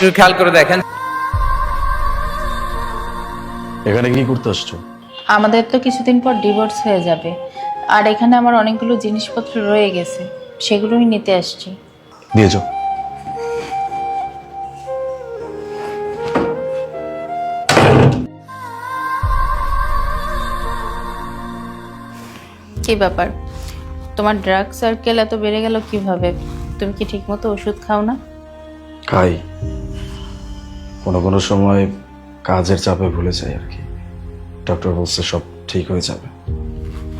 একটু খেয়াল করে দেখেন। এখানে কি করতে আসছো? আমাদের তো কিছুদিন পর ডিভোর্স হয়ে যাবে। আর এখানে আমার অনেকগুলো জিনিসপত্র রয়ে গেছে সেগুলোই নিতে আসছি। দিয়ে যাও। কি ব্যাপার? তোমার ড্রাগ সার্কেল এত বেড়ে গেল কীভাবে? তুমি কি ঠিকমতো ওষুধ খাও না? খাই। কোনো কোনো সময় কাজের চাপে ভুলে যাই আর কি। ডক্টর বলছে সব ঠিক হয়ে যাবে।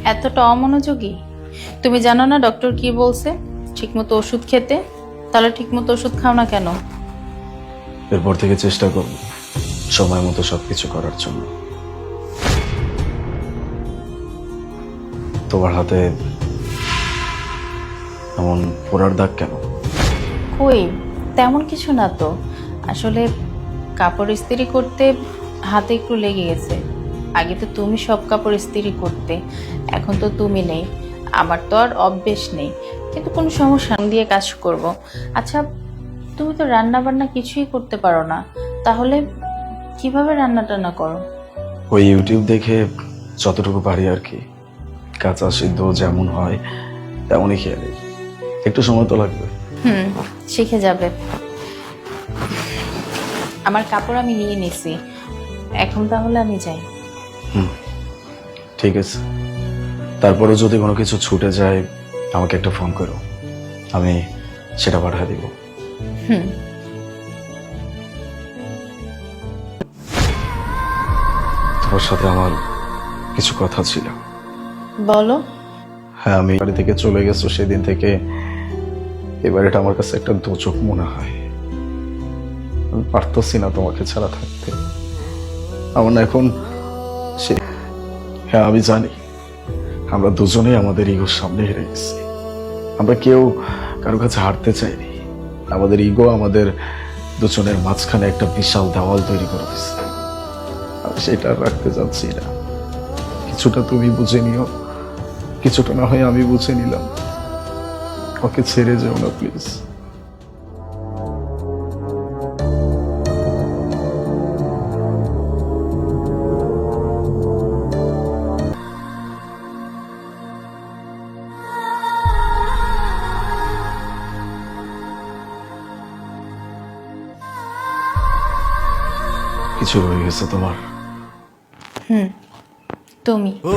এতটা অমনোযোগী? তুমি জানো না ডক্টর কি বলছে? ঠিকমতো ওষুধ খেতে? তাহলে ঠিকমতো ওষুধ খাও না কেন? এরপর থেকে চেষ্টা করব সময় মতো সবকিছু করার জন্য। তোমার হাতে এমন পোড়ার দাগ কেন? কই? তেমন কিছু না তো। আসলে কাপড় ইস্ত্রি করতে হাতে একটু লেগে গেছে। আগে তো তুমি সব কাপড় ইস্ত্রি করতে এখন তো তুমি নেই। আমার তো আর অভ্যেস নেই কিন্তু কোনো সমস্যা দিয়ে কাজ করব। আচ্ছা তুমি তো রান্না বান্না কিছুই করতে পারো না তাহলে কীভাবে রান্না টান্না করো? ওই ইউটিউব দেখে যতটুকু পারি আর কি। কাঁচা সিদ্ধ যেমন হয় তেমনই খেয়ে একটু সময় তো লাগবে। হুম শিখে যাবে। আমার কাপড় আমি নিয়ে নিছি। এখন তাহলে আমি যাই। হুম ঠিক আছে। তারপরে যদি কোনো কিছু ছুটে যায় আমাকে একটা ফোন করো। আমি সেটা পাঠিয়ে দিব। হুম। তোমার সাথে আমার কিছু কথা ছিল। বলো। হ্যাঁ আমি বাড়ি থেকে চলে গেছো সেদিন থেকে। এবার এটা আমার কাছে একটা দোচক মনে হয়। আমি পারতেছি না তোমাকে ছাড়া থাকতে। আমার না এখন সে হ্যাঁ আমি জানি। আমরা দুজনেই আমাদের ইগোর সামনে হেরে গেছি। আমরা কেউ কারও কাছে হারতে চাইনি। আমাদের ইগো আমাদের দুজনের মাঝখানে একটা বিশাল দেওয়াল তৈরি করে দিচ্ছে আমি সেটা রাখতে চাচ্ছি না। কিছুটা তুমি বুঝে নিও। কিছুটা না হয় আমি বুঝে নিলাম। ওকে ছেড়ে যেও না, প্লিজ। কিছু হয়ে গেছে তোমার। হুম তুমি। ও